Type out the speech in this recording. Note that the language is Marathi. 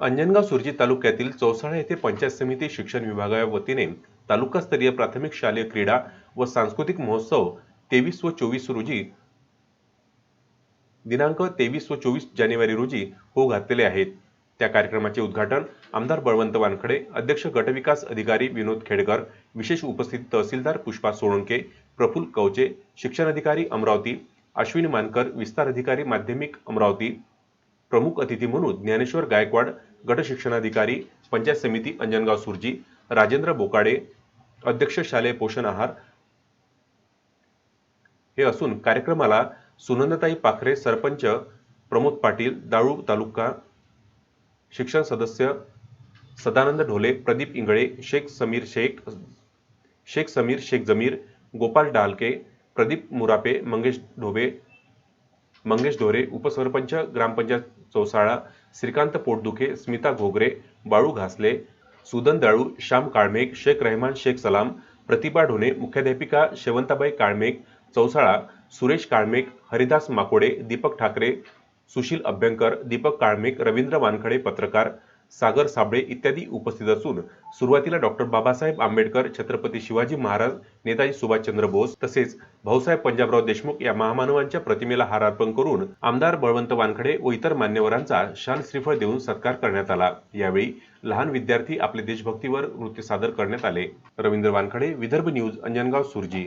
अंजनगाव सुरजी तालुक्यातील चौसाळा येथे पंचायत समिती शिक्षण विभागाच्या वतीने तालुकास्तरीय प्राथमिक शालेय क्रीडा व सांस्कृतिक महोत्सव तेवीस व चोवीस रोजी दिनांक तेवीस व चोवीस जानेवारी रोजी होऊ घातलेले आहेत. त्या कार्यक्रमाचे उद्घाटन आमदार बळवंत वानखडे अध्यक्ष गटविकास अधिकारी विनोद खेडकर विशेष उपस्थित तहसीलदार पुष्पा सोळंके प्रफुल्ल कवचे शिक्षण अधिकारी अमरावती अश्विनी मानकर विस्तार अधिकारी माध्यमिक अमरावती प्रमुख अतिथी म्हणून ज्ञानेश्वर गायकवाड गटशिक्षणाधिकारी पंचायत समिती अंजनगाव सुरजी राजेंद्र बोकाडे अध्यक्ष शालेय पोषण आहार हे असून कार्यक्रमाला सुनंदताई पाखरे सरपंच प्रमोद पाटील दाळू तालुका शिक्षण सदस्य सदानंद ढोले प्रदीप इंगळे शेख समीर शेख शेख समीर शेख जमीर गोपाल डालके प्रदीप मुरापे मंगेश ढोबे मंगेश ढोरे उपसरपंच ग्रामपंचायत चौसाळा श्रीकांत पोटदुखे स्मिता घोगरे बाळू घासले सुदन दाळू श्याम काळमेक शेख रहमान शेख सलाम प्रतिभा ढोणे मुख्याध्यापिका शेवंताबाई काळमेक चौसाळा सुरेश काळमेक हरिदास माकोडे दीपक ठाकरे सुशील अभ्यंकर दीपक काळमेक रवींद्र वानखडे पत्रकार सागर साबळे इत्यादी उपस्थित असून सुरुवातीला डॉक्टर बाबासाहेब आंबेडकर छत्रपती शिवाजी महाराज नेताजी सुभाषचंद्र बोस तसेच भाऊसाहेब पंजाबराव देशमुख या महामानवांच्या प्रतिमेला हार अर्पण करून आमदार बळवंत वानखडे व इतर मान्यवरांचा शाल श्रीफळ देऊन सत्कार करण्यात आला. यावेळी लहान विद्यार्थी आपले देशभक्तीवर नृत्य सादर करण्यात आले. रवींद्र वानखडे विदर्भ न्यूज अंजनगाव सुरजी.